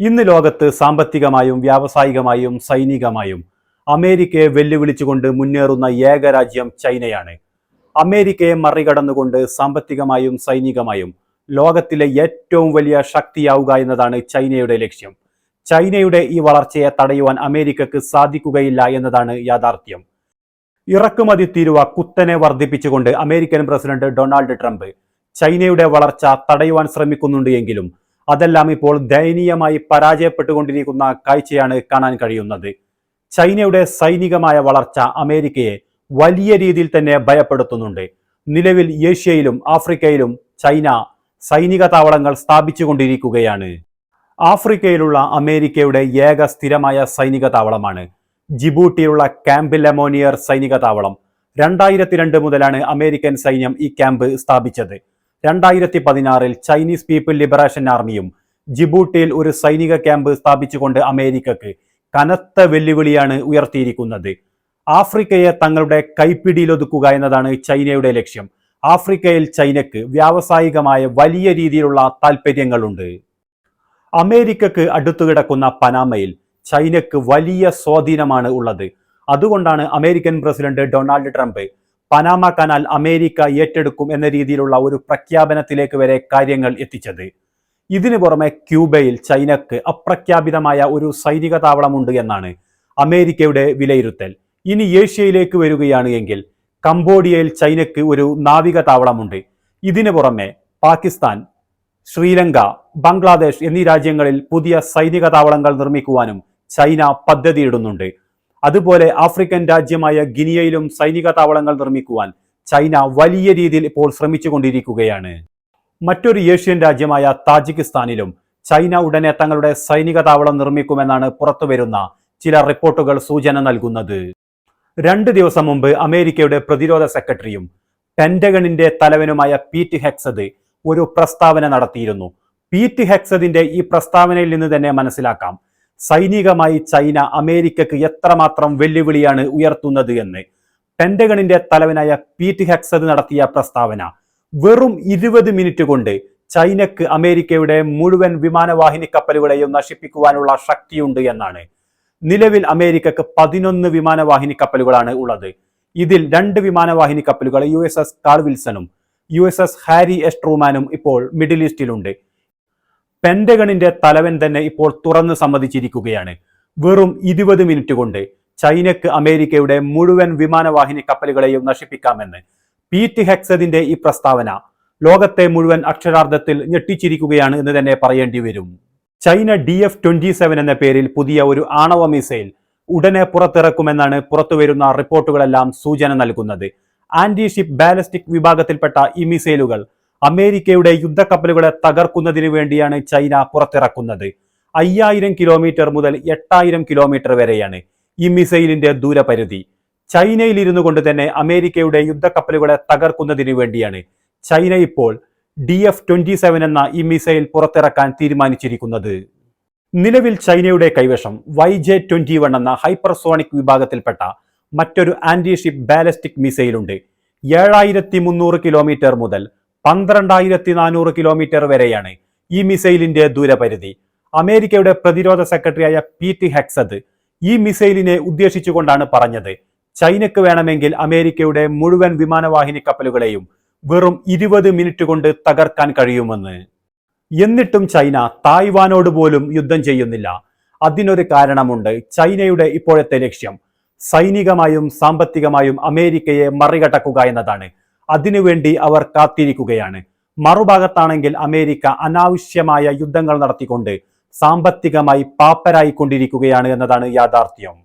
ഇന്ന് ലോകത്ത് സാമ്പത്തികമായും വ്യാവസായികമായും സൈനികമായും അമേരിക്കയെ വെല്ലുവിളിച്ചുകൊണ്ട് മുന്നേറുന്ന ഏക രാജ്യം ചൈനയാണ്. അമേരിക്കയെ മറികടന്നുകൊണ്ട് സാമ്പത്തികമായും സൈനികമായും ലോകത്തിലെ ഏറ്റവും വലിയ ശക്തിയാവുക എന്നതാണ് ചൈനയുടെ ലക്ഷ്യം. ചൈനയുടെ ഈ വളർച്ചയെ തടയുവാൻ അമേരിക്കക്ക് സാധിക്കുകയില്ല എന്നതാണ് യാഥാർത്ഥ്യം. ഇറക്കുമതി തീരുവ കുത്തനെ വർദ്ധിപ്പിച്ചുകൊണ്ട് അമേരിക്കൻ പ്രസിഡന്റ് ഡൊണാൾഡ് ട്രംപ് ചൈനയുടെ വളർച്ച തടയുവാൻ ശ്രമിക്കുന്നുണ്ട് എങ്കിലും അതെല്ലാം ഇപ്പോൾ ദയനീയമായി പരാജയപ്പെട്ടുകൊണ്ടിരിക്കുന്ന കാഴ്ചയാണ് കാണാൻ കഴിയുന്നത്. ചൈനയുടെ സൈനികമായ വളർച്ച അമേരിക്കയെ വലിയ രീതിയിൽ തന്നെ ഭയപ്പെടുത്തുന്നുണ്ട്. നിലവിൽ ഏഷ്യയിലും ആഫ്രിക്കയിലും ചൈന സൈനിക താവളങ്ങൾ സ്ഥാപിച്ചുകൊണ്ടിരിക്കുകയാണ്. ആഫ്രിക്കയിലുള്ള അമേരിക്കയുടെ ഏക സ്ഥിരമായ സൈനിക താവളമാണ്. ജിബൂട്ടിയുള്ള ക്യാമ്പ് ലെമോനിയർ സൈനിക താവളം. രണ്ടായിരത്തി രണ്ട് മുതലാണ് അമേരിക്കൻ സൈന്യം ഈ ക്യാമ്പ് സ്ഥാപിച്ചത്. രണ്ടായിരത്തി പതിനാറിൽ ചൈനീസ് പീപ്പിൾ ലിബറേഷൻ ആർമിയും ജിബൂട്ടിയിൽ ഒരു സൈനിക ക്യാമ്പ് സ്ഥാപിച്ചുകൊണ്ട് അമേരിക്കക്ക് കനത്ത വെല്ലുവിളിയാണ് ഉയർത്തിയിരിക്കുന്നത്. ആഫ്രിക്കയെ തങ്ങളുടെ കൈപ്പിടിയിലൊതുക്കുക എന്നതാണ് ചൈനയുടെ ലക്ഷ്യം. ആഫ്രിക്കയിൽ ചൈനക്ക് വ്യാവസായികമായ വലിയ രീതിയിലുള്ള താൽപ്പര്യങ്ങളുണ്ട്. അമേരിക്കക്ക് അടുത്തുകിടക്കുന്ന പനാമയിൽ ചൈനക്ക് വലിയ സ്വാധീനമാണ് ഉള്ളത്. അതുകൊണ്ടാണ് American president Donald Trump Panama canal America ഏറ്റെടുക്കും എന്ന രീതിയിലുള്ള ഒരു പ്രഖ്യാപനത്തിലേക്ക് വരെ കാര്യങ്ങൾ എത്തിച്ചത്. ഇതിനു പുറമെ ക്യൂബയിൽ ചൈനക്ക് അപ്രഖ്യാപിതമായ ഒരു സൈനിക താവളമുണ്ട് എന്നാണ് അമേരിക്കയുടെ വിലയിരുത്തൽ. ഇനി ഏഷ്യയിലേക്ക് വരികയാണ് എങ്കിൽ കംബോഡിയയിൽ ചൈനക്ക് ഒരു നാവിക താവളമുണ്ട്. ഇതിനു പുറമെ പാകിസ്ഥാൻ ശ്രീലങ്ക ബംഗ്ലാദേശ് എന്നീ രാജ്യങ്ങളിൽ പുതിയ സൈനിക താവളങ്ങൾ നിർമ്മിക്കുവാനും ചൈന പദ്ധതിയിടുന്നുണ്ട്. അതുപോലെ ആഫ്രിക്കൻ രാജ്യമായ ഗിനിയയിലും സൈനിക താവളങ്ങൾ നിർമ്മിക്കുവാൻ ചൈന വലിയ രീതിയിൽ ഇപ്പോൾ ശ്രമിച്ചുകൊണ്ടിരിക്കുകയാണ്. മറ്റൊരു ഏഷ്യൻ രാജ്യമായ താജിക്കിസ്ഥാനിലും ചൈന ഉടനെ തങ്ങളുടെ സൈനിക താവളം നിർമ്മിക്കുമെന്നാണ് പുറത്തുവരുന്ന ചില റിപ്പോർട്ടുകൾ സൂചന നൽകുന്നത്. രണ്ട് ദിവസം മുമ്പ് അമേരിക്കയുടെ പ്രതിരോധ സെക്രട്ടറിയും പെൻഡഗണിന്റെ തലവനുമായ പീറ്റ് ഹെക്സദ് ഒരു പ്രസ്താവന നടത്തിയിരുന്നു. പീറ്റ് ഹെക്സദിന്റെ ഈ പ്രസ്താവനയിൽ നിന്ന് തന്നെ മനസ്സിലാക്കാം. സൈനികമായി ചൈന അമേരിക്കക്ക് എത്രമാത്രം വെല്ലുവിളിയാണ് ഉയർത്തുന്നത് എന്ന് പെൻഡഗണിന്റെ തലവനായ പീറ്റ് ഹെക്സദ് നടത്തിയ പ്രസ്താവന വെറും ഇരുപത് മിനിറ്റ് കൊണ്ട് ചൈനക്ക് അമേരിക്കയുടെ മുഴുവൻ വിമാനവാഹിനി കപ്പലുകളെയും നശിപ്പിക്കുവാനുള്ള ശക്തിയുണ്ട് എന്നാണ്. നിലവിൽ അമേരിക്കക്ക് പതിനൊന്ന് വിമാനവാഹിനി കപ്പലുകളാണ് ഉള്ളത്. ഇതിൽ രണ്ട് വിമാനവാഹിനി കപ്പലുകൾ U S S Carl വിൽസണും U S S Harry S ട്രൂമാനും ഇപ്പോൾ മിഡിൽ ഈസ്റ്റിലുണ്ട്. പെന്റഗണിന്റെ തലവൻ തന്നെ ഇപ്പോൾ തുറന്ന് സമ്മതിച്ചിരിക്കുകയാണ്. വെറും ഇരുപത് മിനിറ്റ് കൊണ്ട് ചൈനക്ക് അമേരിക്കയുടെ മുഴുവൻ വിമാനവാഹിനി കപ്പലുകളെയും നശിപ്പിക്കാമെന്ന് പീറ്റ് ഹെക്സതിന്റെ ഈ പ്രസ്താവന ലോകത്തെ മുഴുവൻ അക്ഷരാർത്ഥത്തിൽ ഞെട്ടിച്ചിരിക്കുകയാണ് എന്ന് തന്നെ പറയേണ്ടി വരും. China D F twenty seven എന്ന പേരിൽ പുതിയ ഒരു ആണവ മിസൈൽ ഉടനെ പുറത്തിറക്കുമെന്നാണ് പുറത്തുവരുന്ന റിപ്പോർട്ടുകളെല്ലാം സൂചന നൽകുന്നത്. ആന്റി ഷിപ്പ് ബാലിസ്റ്റിക് വിഭാഗത്തിൽപ്പെട്ട ഈ മിസൈലുകൾ അമേരിക്കയുടെ യുദ്ധക്കപ്പലുകളെ തകർക്കുന്നതിന് വേണ്ടിയാണ് ചൈന പുറത്തിറക്കുന്നത്. അയ്യായിരം കിലോമീറ്റർ മുതൽ എട്ടായിരം കിലോമീറ്റർ വരെയാണ് ഈ മിസൈലിന്റെ ദൂരപരിധി. ചൈനയിൽ ഇരുന്നു കൊണ്ട് തന്നെ അമേരിക്കയുടെ യുദ്ധക്കപ്പലുകളെ തകർക്കുന്നതിന് വേണ്ടിയാണ് ചൈന ഇപ്പോൾ ഡി എഫ് ട്വന്റി സെവൻ എന്ന ഈ മിസൈൽ പുറത്തിറക്കാൻ തീരുമാനിച്ചിരിക്കുന്നത്. നിലവിൽ ചൈനയുടെ കൈവശം വൈ ജെ ട്വന്റി വൺ എന്ന ഹൈപ്പർസോണിക് വിഭാഗത്തിൽപ്പെട്ട മറ്റൊരു ആന്റി ഷിപ്പ് ബാലിസ്റ്റിക് മിസൈലുണ്ട്. ഏഴായിരത്തി മുന്നൂറ് കിലോമീറ്റർ മുതൽ പന്ത്രണ്ടായിരത്തി നാനൂറ് കിലോമീറ്റർ വരെയാണ് ഈ മിസൈലിന്റെ ദൂരപരിധി. അമേരിക്കയുടെ പ്രതിരോധ സെക്രട്ടറിയായ പീറ്റ് ഹെക്സദ് ഈ മിസൈലിനെ ഉദ്ദേശിച്ചുകൊണ്ടാണ് പറഞ്ഞത്. ചൈനക്ക് വേണമെങ്കിൽ അമേരിക്കയുടെ മുഴുവൻ വിമാനവാഹിനി കപ്പലുകളെയും വെറും ഇരുപത് മിനിറ്റ് കൊണ്ട് തകർക്കാൻ കഴിയുമെന്ന്. എന്നിട്ടും ചൈന തായ്വാനോട് പോലും യുദ്ധം ചെയ്യുന്നില്ല. അതിനൊരു കാരണമുണ്ട്. ചൈനയുടെ ഇപ്പോഴത്തെ ലക്ഷ്യം സൈനികമായും സാമ്പത്തികമായും അമേരിക്കയെ മറികടക്കുക എന്നതാണ്. അതിനുവേണ്ടി അവർ കാത്തിരിക്കുകയാണ്. മറുഭാഗത്താണെങ്കിൽ അമേരിക്ക അനാവശ്യമായ യുദ്ധങ്ങൾ നടത്തിക്കൊണ്ട് സാമ്പത്തികമായി പാപ്പരായിക്കൊണ്ടിരിക്കുകയാണ് എന്നതാണ് യാഥാർത്ഥ്യം.